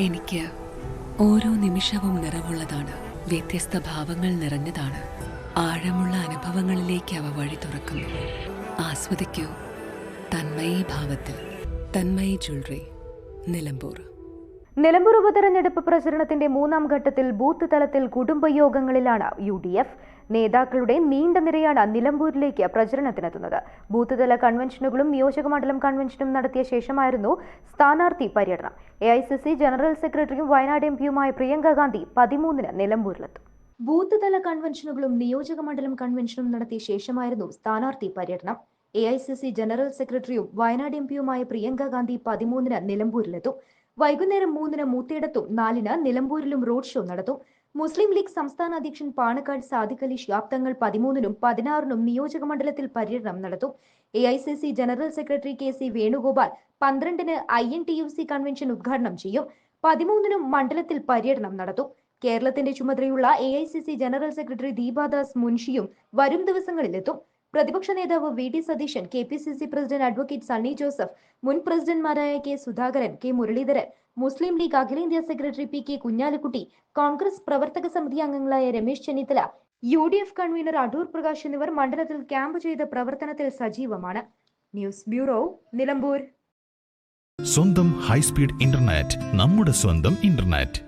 എനിക്ക് ഓരോ നിമിഷവും നിറവുള്ളതാണ്. വ്യത്യസ്ത ഭാവങ്ങൾ നിറഞ്ഞതാണ്. ആഴമുള്ള അനുഭവങ്ങളിലേക്ക് അവ വഴി തുറക്കുന്നു. ആസ്വദിക്കൂ. തന്മയി ഭാവത്തിൽ. തന്മയി ജ്വല്ലറി. നിലമ്പൂർ. നിലമ്പൂർ ഉപതെരഞ്ഞെടുപ്പ് പ്രചരണത്തിന്റെ മൂന്നാം ഘട്ടത്തിൽ ബൂത്ത് തലത്തിൽ കുടുംബയോഗങ്ങളിലാണ് യു ഡി എഫ് നേതാക്കളുടെ നീണ്ട നിരയാണ് നിലമ്പൂരിലേക്ക് പ്രചരണത്തിനെത്തുന്നത്. ബൂത്ത് തല കൺവെൻഷനുകളും നിയോജകമണ്ഡലം കൺവെൻഷനും നടത്തിയ ശേഷമായിരുന്നു സ്ഥാനാർത്ഥി പര്യടനം. എ ജനറൽ സെക്രട്ടറിയും വയനാട് എം പിയുമായ പ്രിയങ്ക ഗാന്ധി പതിമൂന്നിന് നിലമ്പൂരിലെത്തും. ബൂത്ത് തല കൺവെൻഷനുകളും നിയോജകമണ്ഡലം കൺവെൻഷനും നടത്തിയ ശേഷമായിരുന്നു സ്ഥാനാർത്ഥി പര്യടനം. എ ജനറൽ സെക്രട്ടറിയും വയനാട് എം പിയുമായ പ്രിയങ്ക ഗാന്ധി പതിമൂന്നിന് നിലമ്പൂരിലെത്തും. വൈകുന്നേരം മൂന്നിന് മൂത്തേടത്തും നാലിന് നിലമ്പൂരിലും റോഡ് ഷോ നടത്തും. മുസ്ലിം ലീഗ് സംസ്ഥാന അധ്യക്ഷൻ പാണക്കാട് സാദിഖ് അലി ശിഹാബ് തങ്ങൾ പതിമൂന്നിനും പതിനാറിനും നിയോജക മണ്ഡലത്തിൽ പര്യടനം നടത്തും. A I C C general secretary K C Venugopal പന്ത്രണ്ടിന് I N T U C convention ഉദ്ഘാടനം ചെയ്യും. പതിമൂന്നിനും മണ്ഡലത്തിൽ പര്യടനം നടത്തും. കേരളത്തിന്റെ ചുമതലയുള്ള A I C C general secretary Deepa Das മുൻഷിയും വരും ദിവസങ്ങളിലെത്തും. പ്രതിപക്ഷ നേതാവ് V D Satheesan K P C C president advocate Sunny Joseph മുൻ പ്രസിഡന്റ്മാരായ കെ സുധാകരൻ കെ മുരളീധരൻ മുസ്ലിം ലീഗ് അഖിലേന്ത്യാ secretary P K Kunhalikutty Congress പ്രവർത്തക സമിതി അംഗങ്ങളായ Ramesh Chennithala U D F convener Adoor Prakash എന്നിവർ മണ്ഡലത്തിൽ ക്യാമ്പ് ചെയ്ത പ്രവർത്തനത്തിൽ സജീവമാണ്. News bureau Nilambur. സ്വന്തം ഹൈസ്പീഡ് ഇന്റർനെറ്റ് നമ്മുടെ സ്വന്തം ഇന്റർനെറ്റ്.